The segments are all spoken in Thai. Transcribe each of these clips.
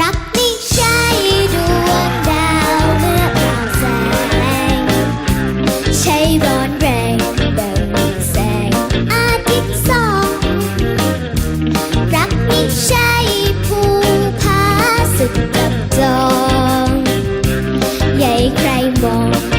รักไม่ใช่ดวงดาวเมื่อเาแสง ใช้ร้อนแรงดังแสงอาทิตย์สอง รักไม่ใช่ภูผาสุดกับจอง ใหญ่ใครมอง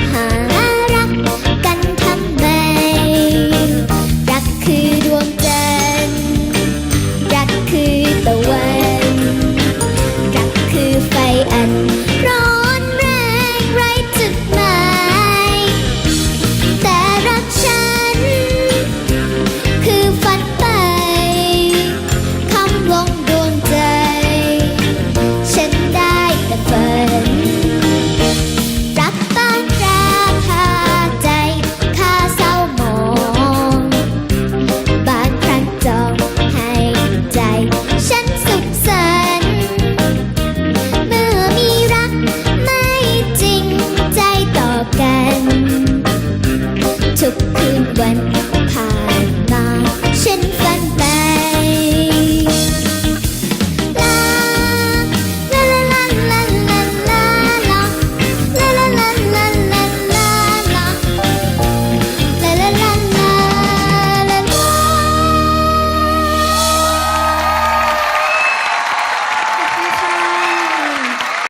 took good one